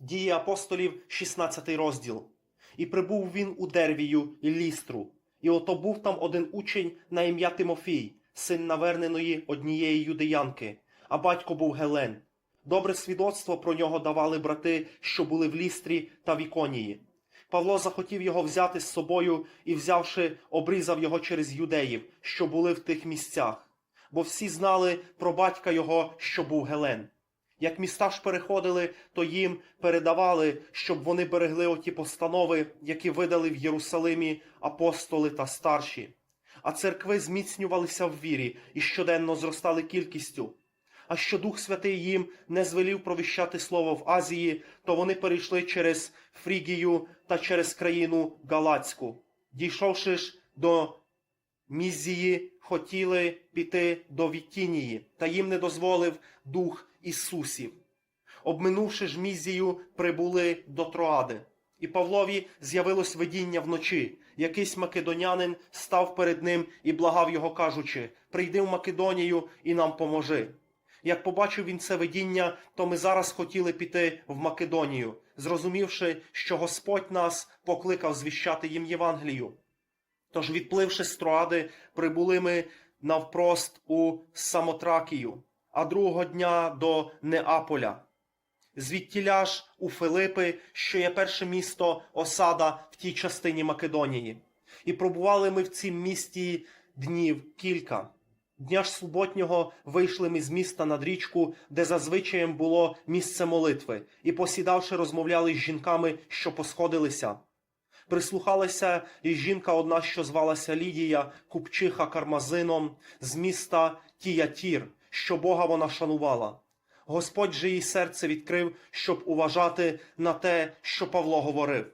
Дії апостолів, 16 розділ. І прибув він у Дервію і Лістру. І ото був там один учень на ім'я Тимофій, син наверненої однієї юдеянки, а батько був Гелен. Добре свідоцтво про нього давали брати, що були в Лістрі та в Іконії. Павло захотів його взяти з собою і, взявши, обрізав його через юдеїв, що були в тих місцях, бо всі знали про батька його, що був Гелен. Як міста ж переходили, то їм передавали, щоб вони берегли оті постанови, які видали в Єрусалимі апостоли та старші. А церкви зміцнювалися в вірі і щоденно зростали кількістю. А що Дух Святий їм не звелів провіщати слово в Азії, то вони перейшли через Фрігію та через країну Галацьку. Дійшовши ж до Мізії, хотіли піти до Вітінії, та їм не дозволив Дух Ісусів. Обминувши ж Мізію, прибули до Троади. І Павлові з'явилось видіння вночі. Якийсь македонянин став перед ним і благав його, кажучи: Прийди в Македонію і нам поможи. Як побачив він це видіння, то ми зараз хотіли піти в Македонію, зрозумівши, що Господь нас покликав звіщати їм Євангелію. Тож, відпливши з Троади, прибули ми навпрост у Самотракію, а другого дня до Неаполя. Звідтіля ж у Филипи, що є перше місто осада в тій частині Македонії. І пробували ми в цім місті днів кілька. Дня ж суботнього вийшли ми з міста над річку, де зазвичаєм було місце молитви, і посідавши, розмовляли з жінками, що посходилися. Прислухалася і жінка одна, що звалася Лідія, купчиха кармазином з міста Тіятір, що Бога вона шанувала. Господь же їй серце відкрив, щоб уважати на те, що Павло говорив.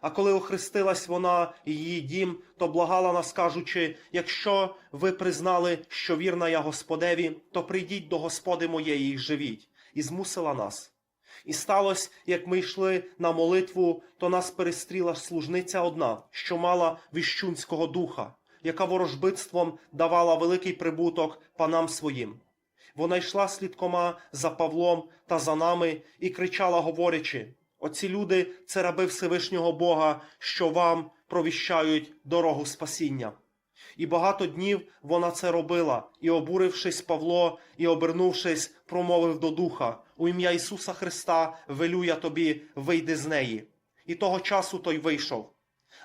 А коли охрестилась вона і її дім, то благала нас, кажучи: якщо ви признали, що вірна я Господеві, то прийдіть до Господи моєї і живіть, і змусила нас. І сталося, як ми йшли на молитву, то нас перестріла служниця одна, що мала віщунського духа, яка ворожбитством давала великий прибуток панам своїм. Вона йшла слідкома за Павлом та за нами і кричала, говорячи: Оці люди це раби Всевишнього Бога, що вам провіщають дорогу спасіння. І багато днів вона це робила, і, обурившись Павло, і обернувшись, промовив до духа: У ім'я Ісуса Христа велю я тобі, вийди з неї. І того часу той вийшов.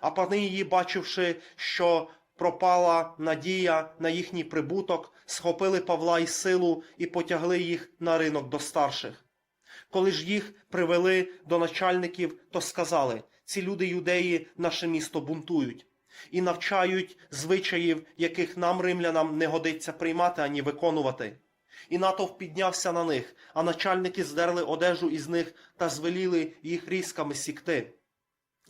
А пани її, бачивши, що пропала надія на їхній прибуток, схопили Павла і силу і потягли їх на ринок до старших. Коли ж їх привели до начальників, то сказали: ці люди юдеї наше місто бунтують і навчають звичаїв, яких нам, римлянам, не годиться приймати ані виконувати. І натовп піднявся на них, а начальники здерли одежу із них та звеліли їх різками сікти.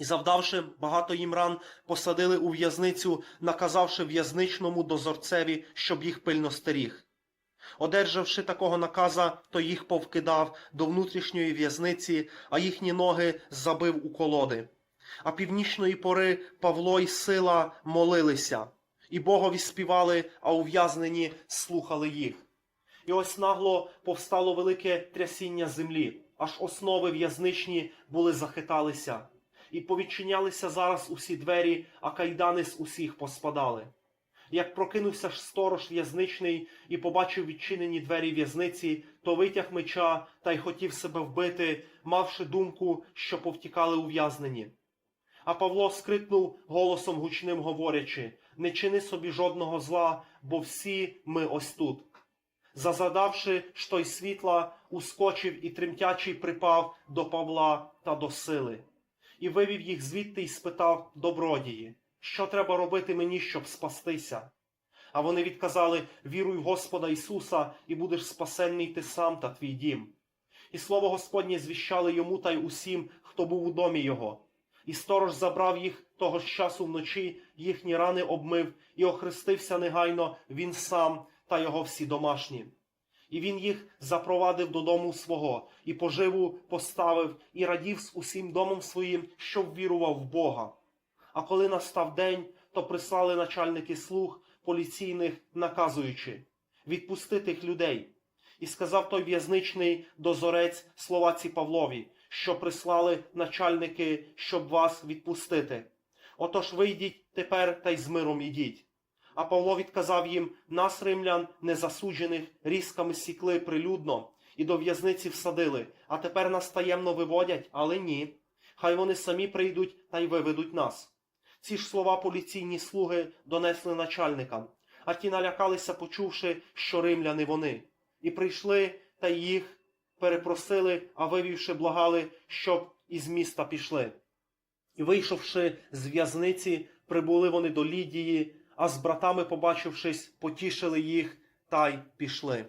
І, завдавши багато їм ран, посадили у в'язницю, наказавши в'язничному дозорцеві, щоб їх пильно стеріг. Одержавши такого наказа, то їх повкидав до внутрішньої в'язниці, а їхні ноги забив у колоди. А північної пори Павло і сила молилися, і Богові співали, а ув'язнені слухали їх. І ось нагло повстало велике трясіння землі, аж основи в'язничні були захиталися, і повідчинялися зараз усі двері, а кайдани з усіх поспадали. Як прокинувся ж сторож в'язничний і побачив відчинені двері в'язниці, то витяг меча та й хотів себе вбити, мавши думку, що повтікали ув'язнені. А Павло скрикнув голосом гучним, говорячи: Не чини собі жодного зла, бо всі ми ось тут. Зазадавши ж той світла, ускочив і тремтячий припав до Павла та до сили, і вивів їх звідти й спитав добродії, що треба робити мені, щоб спастися. А вони відказали: Віруй в Господа Ісуса, і будеш спасенний ти сам та твій дім. І слово Господнє звіщали йому та й усім, хто був у домі його. І сторож забрав їх того ж часу вночі, їхні рани обмив, і охрестився негайно він сам та його всі домашні. І він їх запровадив додому свого, і поживу поставив, і радів з усім домом своїм, що ввірував в Бога. А коли настав день, то прислали начальники слуг поліційних, наказуючи відпусти тих людей. І сказав той в'язничний дозорець слова ці Павлові, що прислали начальники, щоб вас відпустити. Отож вийдіть тепер та й з миром ідіть. А Павло відказав їм: нас, римлян, незасуджених, різками сікли прилюдно і до в'язниці всадили, а тепер нас таємно виводять, але ні. Хай вони самі прийдуть та й виведуть нас. Ці ж слова поліційні слуги донесли начальникам, а ті налякалися, почувши, що римляни вони, і прийшли та їх перепросили, а вивівши, благали, щоб із міста пішли. І вийшовши з в'язниці, прибули вони до Лідії, а з братами, побачившись, потішили їх та й пішли.